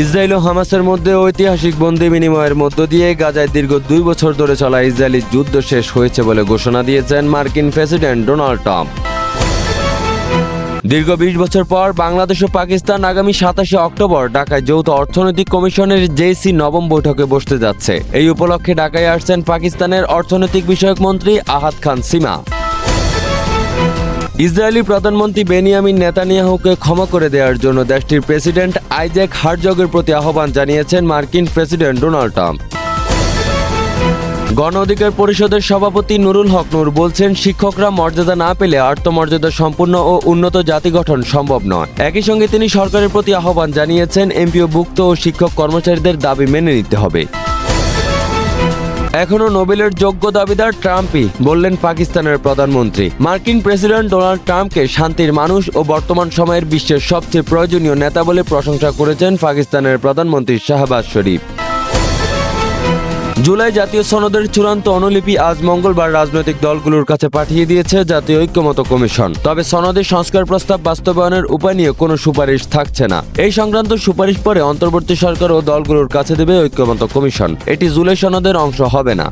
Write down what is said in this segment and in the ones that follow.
Israel ও হামাসের মধ্যে ঐতিহাসিক বন্দি বিনিময়ের মধ্য দিয়ে গাজায় দীর্ঘ দুই বছর ধরে চলা ইসরায়েলি যুদ্ধ শেষ হয়েছে বলে ঘোষণা দিয়েছেন মার্কিন প্রেসিডেন্ট ডোনাল্ড ট্রাম্প। দীর্ঘ বিশ বছর পর বাংলাদেশ ও পাকিস্তান আগামী সাতাশে অক্টোবর ঢাকায় যৌথ অর্থনৈতিক কমিশনের জেসি নবম বৈঠকে বসতে যাচ্ছে। এই উপলক্ষে ঢাকায় আসছেন পাকিস্তানের অর্থনৈতিক বিষয়ক মন্ত্রী আহাদ খান সিমা। ইসরায়েলি প্রধানমন্ত্রী বেনিয়ামিন নেতানিয়াহুকে ক্ষমা করে দেওয়ার জন্য দেশটির প্রেসিডেন্ট আইজ্যাক হার্জগের প্রতি আহ্বান জানিয়েছেন মার্কিন প্রেসিডেন্ট ডোনাল্ড ট্রাম্প। গণ অধিকার পরিষদের সভাপতি নুরুল হক নূর বলছেন, শিক্ষকরা মর্যাদা না পেলে আত্মমর্যাদা সম্পূর্ণ ও উন্নত জাতি গঠন সম্ভব নয়। একই সঙ্গে তিনি সরকারের প্রতি আহ্বান জানিয়েছেন এমপিও ভুক্ত ও শিক্ষক কর্মচারীদের দাবি মেনে নিতে হবে। এখনও নোবেলের যোগ্য দাবিদার ট্রাম্পই বললেন পাকিস্তানের প্রধানমন্ত্রী। মার্কিন প্রেসিডেন্ট ডোনাল্ড ট্রাম্পকে শান্তির মানুষ ও বর্তমান সময়ের বিশ্বের সবচেয়ে প্রয়োজনীয় নেতা বলে প্রশংসা করেছেন পাকিস্তানের প্রধানমন্ত্রী শাহবাজ শরীফ। জুলাই জাতীয় সনদের চূড়ান্ত অনুলিপি আজ মঙ্গলবার রাজনৈতিক দলগুলোর কাছে পাঠিয়ে দিয়েছে জাতীয় ঐক্যমত কমিশন। তবে সনদে সংস্কার প্রস্তাব বাস্তবায়নের উপায় নিয়ে কোনো সুপারিশ থাকছে না। এই সংক্রান্ত সুপারিশ পরে অন্তর্বর্তী সরকার ও দলগুলোর কাছে দেবে ঐক্যমত কমিশন। এটি জুলাই সনদের অংশ হবে না।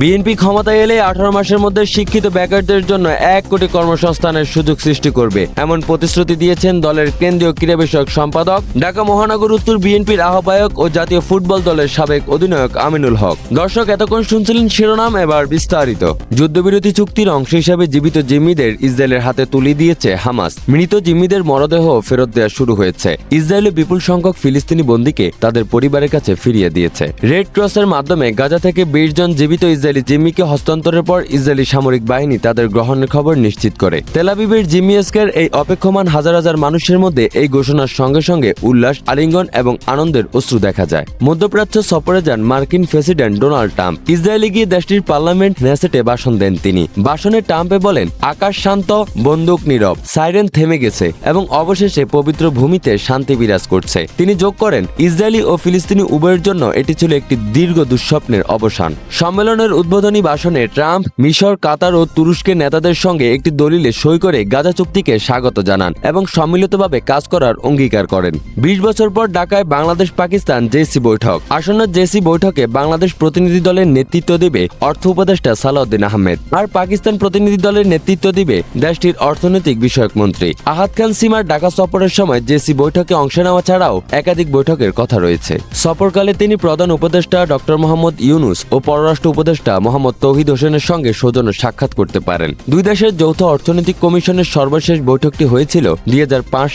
বিএনপি ক্ষমতায় এলে আঠারো মাসের মধ্যে শিক্ষিত বেকারদের জন্য এক কোটি কর্মসংস্থানের সুযোগ সৃষ্টি করবে। এমন প্রতিশ্রুতি দিয়েছেন দলের কেন্দ্রীয় ক্রীড়া বিষয়ক সম্পাদক, ঢাকা মহানগর উত্তর বিএনপির আহ্বায়ক ও জাতীয় ফুটবল দলের সাবেক অধিনায়ক আমিনুল হক। দর্শক, এতক্ষণ শুনছিলেন শিরোনাম, এবার বিস্তারিত। যুদ্ধবিরতি চুক্তির অংশ হিসাবে জীবিত জিম্মিদের ইসরায়েলের হাতে তুলে দিয়েছে হামাস। মৃত জিম্মিদের মরদেহ ফেরত দেওয়া শুরু হয়েছে। ইসরায়েলে বিপুল সংখ্যক ফিলিস্তিনি বন্দীকে তাদের পরিবারের কাছে ফিরিয়ে দিয়েছে। রেড ক্রসের মাধ্যমে গাজা থেকে বিশ জন জীবিত ইসরায়েলি জিম্মিকে হস্তান্তরের পর ইসরায়েলি সামরিক বাহিনী তাদের গ্রহণের খবর নিশ্চিত করে। তেলাবিবের জিম্মিয়েস্কের এই অপেক্ষমান হাজার হাজার মানুষের মধ্যে এই ঘোষণার সঙ্গে সঙ্গে উল্লাস, আলিঙ্গন এবং আনন্দের অশ্রু দেখা যায়। মধ্যপ্রাচ্য সফরে যান মার্কিন প্রেসিডেন্ট ডোনাল্ড ট্রাম্প। ইসরায়েলে গিয়ে দেশটির পার্লামেন্ট নেসেটে ভাষণ দেন তিনি। ভাষণে ট্রাম্পে বলেন, আকাশ শান্ত, বন্দুক নীরব, সাইরেন থেমে গেছে এবং অবশেষে পবিত্র ভূমিতে শান্তি বিরাজ করছে। তিনি যোগ করেন, ইসরায়েলি ও ফিলিস্তিনি উভয়ের জন্য এটি ছিল একটি দীর্ঘ দুঃস্বপ্নের অবসান। সম্মেলনের উদ্বোধনী ভাষণে ট্রাম্প, মিশর, কাতার ও তুরস্কের নেতাদের সঙ্গে একটি দলিলে সই করে গাজা চুক্তিকে স্বাগত জানান এবং সম্মিলিতভাবে কাজ করার অঙ্গীকার করেন। বিশ বছর পর ঢাকায় বাংলাদেশ পাকিস্তান জেসি বৈঠক। আসন্ন জেসি বৈঠকে বাংলাদেশ প্রতিনিধি দলের নেতৃত্ব দেবে অর্থ উপদেষ্টা সালাউদ্দিন আহমেদ। আর পাকিস্তান প্রতিনিধি দলের নেতৃত্ব দিবে দেশটির অর্থনৈতিক বিষয়ক মন্ত্রী। আহাদ খান সিমার ঢাকা সফরের সময় জেসি বৈঠকে অংশ নেওয়া ছাড়াও একাধিক বৈঠকের কথা রয়েছে। সফরকালে তিনি প্রধান উপদেষ্টা ডক্টর মোহাম্মদ ইউনুস ও পররাষ্ট্র উপদেষ্টা মোহাম্মদ তৌহিদ হোসেনের সঙ্গে সৌজন্য সাক্ষাৎ করতে পারেন। দুই দেশের যৌথ অর্থনৈতিক কমিশনের সর্বশেষ বৈঠকটি হয়েছিল দুই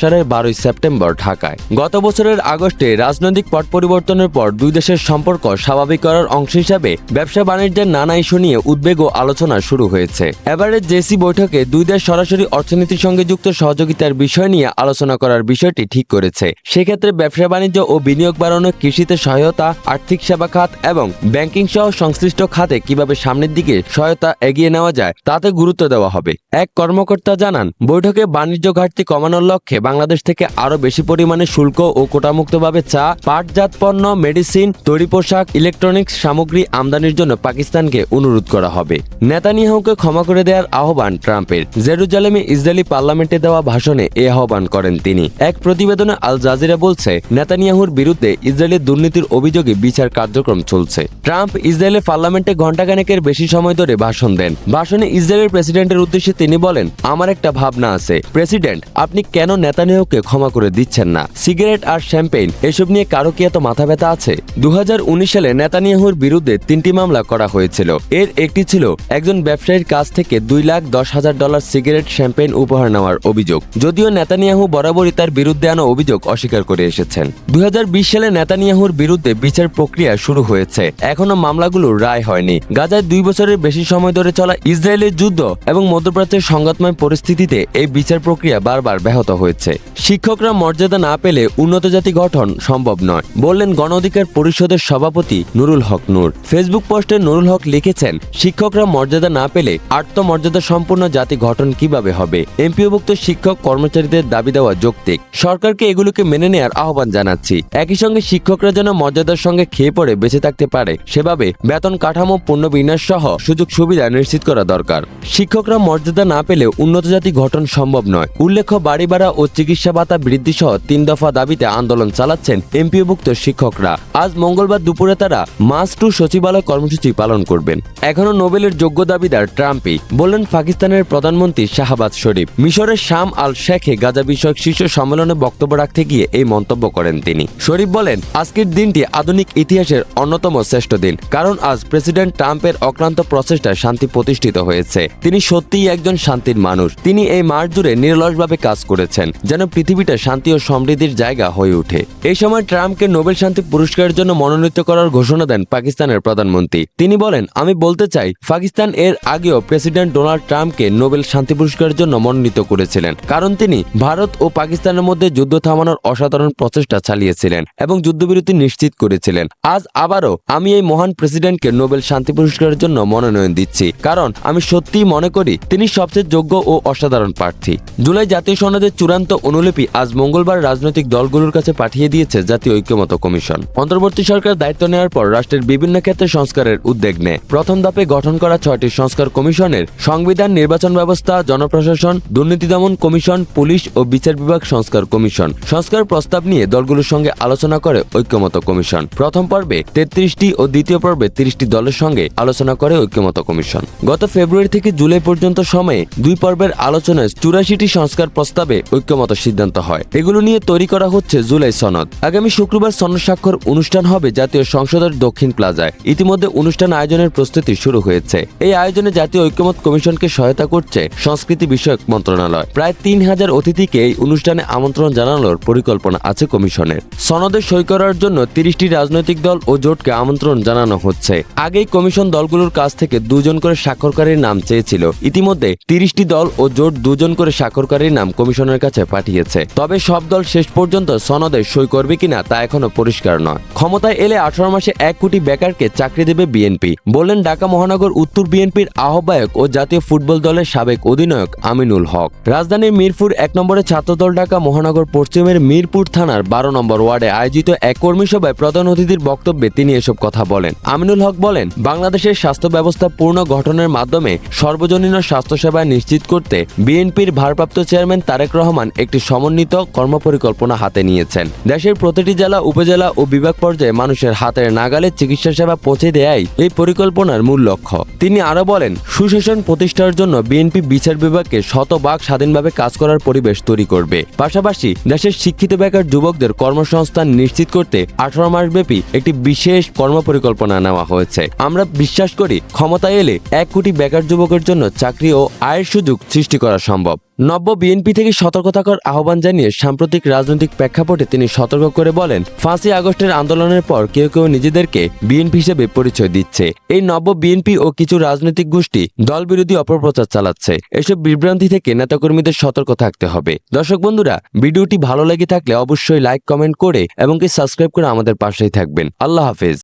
সালের বারোই সেপ্টেম্বর ঢাকায়। গত বছরের আগস্টে রাজনৈতিক পট পরিবর্তনের পর দুই দেশের সম্পর্ক স্বাভাবিক করার অংশ হিসাবে ব্যবসা বাণিজ্যের নানা ইস্যু নিয়ে উদ্বেগ ও আলোচনা শুরু হয়েছে। এবারে জেসি বৈঠকে দুই দেশ সরাসরি অর্থনীতির সঙ্গে যুক্ত সহযোগিতার বিষয় নিয়ে আলোচনা করার বিষয়টি ঠিক করেছে। সেক্ষেত্রে ব্যবসা বাণিজ্য ও বিনিয়োগ বাড়ানো কৃষিতে সহায়তা, আর্থিক সেবা খাত এবং ব্যাংকিং সহ সংশ্লিষ্ট খাতে কীভাবে সামনের দিকে সহায়তা এগিয়ে নেওয়া যায় তাতে গুরুত্ব দেওয়া হবে। এক কর্মকর্তা জানান, বৈঠকে বাণিজ্য ঘাটতি কমানোর লক্ষ্যে বাংলাদেশ থেকে আরও বেশি পরিমাণে শুল্ক ও কোটামুক্তভাবে চা, পাটজাত পণ্য, মেডিসিন, তৈরি পোশাক, ইলেকট্রনিক্স সামগ্রী আমদানির জন্য পাকিস্তানকে অনুরোধ করা হবে। নেতানিয়াহুকে ক্ষমা করে দেওয়ার আহ্বান ট্রাম্পের। জেরুজালেমে ইসরায়েলি পার্লামেন্টে দেওয়া ভাষণে এ আহ্বান করেন তিনি। এক প্রতিবেদনে আল জাজিরা বলছে, নেতানিয়াহুর বিরুদ্ধে ইসরায়েলের দুর্নীতির অভিযোগে বিচার কার্যক্রম চলছে। ট্রাম্প ইসরায়েলের পার্লামেন্টে ঘণ্টাখানেকের বেশি সময় ধরে ভাষণ দেন। ভাষণে ইসরায়েলের প্রেসিডেন্টের উদ্দেশ্যে তিনি বলেন, আমার একটা ভাবনা আছে। প্রেসিডেন্ট, আপনি কেন নেতানিয়াহুকে ক্ষমা করে দিচ্ছেন না? সিগারেট আর শ্যাম্পেইন, এসব নিয়ে কারও কি এত মাথা ব্যথা আছে? দু হাজার উনিশ সালে নেতানিয়াহুর বিরুদ্ধে তিনটি মামলা করা হয়েছিল। এর একটি ছিল একজন ব্যবসায়ীর কাছ থেকে দুই লাখ দশ হাজার ডলার সিগারেট, শ্যাম্পেইন উপহার নেওয়ার অভিযোগ। যদিও নেতানিয়াহু বরাবরই তার বিরুদ্ধে আনা অভিযোগ অস্বীকার করে এসেছেন। দু হাজার বিশ সালে নেতানিয়াহুর বিরুদ্ধে বিচার প্রক্রিয়া শুরু হয়েছে। এখনও মামলাগুলোর রায় হয়নি। গাজায় দুই বছরের বেশি সময় ধরে চলা ইসরায়েলের যুদ্ধ এবং মধ্যপ্রাচ্যের সংঘাতময় পরিস্থিতিতে এই বিচার প্রক্রিয়া বারবার ব্যাহত হয়েছে। শিক্ষকরা মর্যাদা না পেলে উন্নত জাতি গঠন সম্ভব নয়, বললেন গণ অধিকার পরিষদের সভাপতি নুরুল হক নূর। ফেসবুক পোস্টে নুরুল হক লিখেছেন, শিক্ষকরা মর্যাদা না পেলে আত্মমর্যাদা সম্পূর্ণ জাতি গঠন কীভাবে হবে? এমপিওভুক্ত শিক্ষক কর্মচারীদের দাবি দেওয়া যৌক্তিক। সরকারকে এগুলোকে মেনে নেওয়ার আহ্বান জানাচ্ছি। একই সঙ্গে শিক্ষকরা যেন মর্যাদার সঙ্গে খেয়ে পড়ে বেঁচে থাকতে পারে, সেভাবে বেতন কাঠামো পুনর্বিন্যাস সহ সুযোগ সুবিধা নিশ্চিত করা দরকার। শিক্ষকরা মর্যাদা না পেলে উন্নত জাতি গঠন সম্ভব নয়। উল্লেখ্য বাড়ি ভাড়া ও চিকিৎসা ভাতা বৃদ্ধি সহ তিন দফা দাবিতে আন্দোলন চালাচ্ছেন এমপিওভুক্ত শিক্ষকরা। আজ মঙ্গলবার দুপুরে তারা মাস টু সচিবালয় কর্মসূচি পালন করবেন। এখনও নোবেলের যোগ্য দাবিদার ট্রাম্পই বললেন পাকিস্তানের প্রধানমন্ত্রী শাহবাজ শরীফ। মিশরের শাম আল শেখে গাজা বিষয়ক শীর্ষ সম্মেলনে বক্তব্য রাখতে গিয়ে এই মন্তব্য করেন তিনি। শরীফ বলেন, আজকের দিনটি আধুনিক ইতিহাসের অন্যতম শ্রেষ্ঠ দিন। কারণ আজ প্রেসিডেন্ট ট্রাম্পের অক্লান্ত প্রচেষ্টায় শান্তি প্রতিষ্ঠিত হয়েছে। তিনি সত্যিই একজন শান্তির মানুষ। তিনি এই মাস জুড়ে নিরলসভাবে কাজ করেছেন, যেন পৃথিবীটা শান্তি ও সমৃদ্ধির জায়গা হয়ে ওঠে। এই সময় ট্রাম্পকে নোবেল শান্তি পুরস্কারের জন্য মনোনীত করার ঘোষণা দেন পাকিস্তানের প্রধানমন্ত্রী। তিনি বলেন, আমি বলতে চাই, পাকিস্তান এর আগেও প্রেসিডেন্ট ডোনাল্ড ট্রাম্পকে নোবেল শান্তি পুরস্কারের জন্য মনোনীত করেছিলেন, কারণ তিনি ভারত ও পাকিস্তানের মধ্যে যুদ্ধ থামানোর অসাধারণ প্রচেষ্টা চালিয়েছিলেন এবং যুদ্ধবিরতি নিশ্চিত করেছিলেন। আজ আবারও আমি এই মহান প্রেসিডেন্টকে নোবেল শান্তি পুরস্কারের জন্য মনোনয়ন দিচ্ছি। কারণ আমি সত্যিই মনে করি, তিনি সবচেয়ে যোগ্য ও অসাধারণ প্রার্থী। জুলাই জাতীয় সনদের চূড়ান্ত অনুলিপি আজ মঙ্গলবার রাজনৈতিক দলগুলোর কাছে পাঠিয়ে দিয়েছে জাতীয় ঐক্যমত কমিশন। অন্তর্বর্তী সরকার দায়িত্ব নেওয়ার পর রাষ্ট্রের বিভিন্ন ক্ষেত্রে সংস্কারের উদ্যোগ নেয়। প্রথম ধাপে গঠন করা ছয়টি সংস্কার কমিশনের সংবিধান নির্বাচন ব্যবস্থা, জনপ্রশাসন, দুর্নীতি দমন কমিশন, পুলিশ ও বিচার বিভাগ সংস্কার কমিশন। সংস্কার প্রস্তাব নিয়ে দলগুলোর সঙ্গে আলোচনা করে ঐক্যমত কমিশন। প্রথম পর্বে তেত্রিশটি ও দ্বিতীয় পর্বে তিরিশটি দলের সঙ্গে আলোচনা করে ঐক্যমত কমিশন। গত ফেব্রুয়ারি থেকে জুলাই পর্যন্ত সময়ে দুই পর্বের আলোচনায় চুরাশিটি সংস্কার প্রস্তাবে ঐক্যমত সিদ্ধান্ত হয়। এগুলো নিয়ে তৈরি করা হচ্ছে জুলাই সনদ। আগামী শুক্রবার সনদ স্বাক্ষর অনুষ্ঠান হবে জাতীয় সংসদের দক্ষিণ প্লাজায়। ইতিমধ্যে অনুষ্ঠান আয়োজনের প্রস্তুতি শুরু হয়েছে। এই আয়োজনে জাতীয় ঐক্যমত কমিশনকে সহায়তা করছে সংস্কৃতি বিষয়ক মন্ত্রণালয়। প্রায় তিন হাজার অতিথিকে এই অনুষ্ঠানে আমন্ত্রণ জানানোর পরিকল্পনা আছে কমিশনের। সনদে সই করার জন্য তিরিশটি রাজনৈতিক দল ও জোটকে আমন্ত্রণ জানানো হচ্ছে। আগেই কমিশন দলগুলোর কাছ থেকে দুজন করে স্বাক্ষরকারীর নাম চেয়েছিল। ইতিমধ্যে তিরিশটি দল ও জোট দুজন করে স্বাক্ষরকারীর নাম কমিশনের কাছে পাঠিয়েছে। তবে সব দল শেষ পর্যন্ত সনদে সই করবে কিনা তা এখনও পরিষ্কার নয়। ক্ষমতায় এলে আঠারো মাসে এক কোটি বেকারকে চাকরি দেবে বিএনপি, বললেন ঢাকা মহানগর উত্তর বিএনপির আহ্বায়ক ও জাতীয় ফুটবল দলের সাবেক অধিনায়ক আমিনুল হক। রাজধানীর মিরপুর এক নম্বরে ছাত্রদল ঢাকা মহানগর পশ্চিমের মিরপুর থানার বারো নম্বর ওয়ার্ডে আয়োজিত এক কর্মী সভায় প্রধান অতিথির বক্তব্যে তিনি এসব কথা বলেন। আমিনুল হক বলেন বাংলাদেশের স্বাস্থ্য ব্যবস্থা পূর্ণ গঠনের মাধ্যমে সর্বজনীন স্বাস্থ্যসেবা নিশ্চিত করতে বিএনপির ভারপ্রাপ্ত চেয়ারম্যান তারেক রহমান একটি সমন্বিত কর্মপরিকল্পনা হাতে নিয়েছেন। দেশের প্রতিটি জেলা, উপজেলা ও বিভাগ পর্যায়ে মানুষের হাতের নাগালে চিকিৎসা সেবা পৌঁছে দেয়াই এই পরিকল্পনার মূল লক্ষ্য। তিনি আরও বলেন, সুশাসন প্রতিষ্ঠার জন্য বিএনপি বিচার বিভাগকে শতভাগ স্বাধীনভাবে কাজ করার পরিবেশ তৈরি করবে। পাশাপাশি দেশের শিক্ষিত বেকার যুবকদের কর্মসংস্থান নিশ্চিত করতে আঠারো মাস ব্যাপী একটি বিশেষ কর্মপরিকল্পনা নেওয়া হয়েছে। আমরা বিশ্বাস করি ক্ষমতায় এলে এক কোটি বেকার যুবকের জন্য চাকরি ও আয়ের সুযোগ সৃষ্টি করা সম্ভব। নব্য বিএনপি থেকে সতর্ক থাকার আহ্বান জানিয়ে সাম্প্রতিক রাজনৈতিক প্রেক্ষাপটে তিনি সতর্ক করে বলেন ফাঁসি আগস্টের আন্দোলনের পর কেউ কেউ নিজেদেরকে বিএনপি হিসেবে পরিচয় দিচ্ছে। এই নব্য বিএনপি ও কিছু রাজনৈতিক গোষ্ঠী দল বিরোধী অপপ্রচার চালাচ্ছে। এসব বিভ্রান্তি থেকে নেতাকর্মীদের সতর্ক থাকতে হবে। দর্শক বন্ধুরা, ভিডিওটি ভালো লেগে থাকলে অবশ্যই লাইক, কমেন্ট করে এবং কি সাবস্ক্রাইব করে আমাদের পাশেই থাকবেন। আল্লাহ হাফেজ।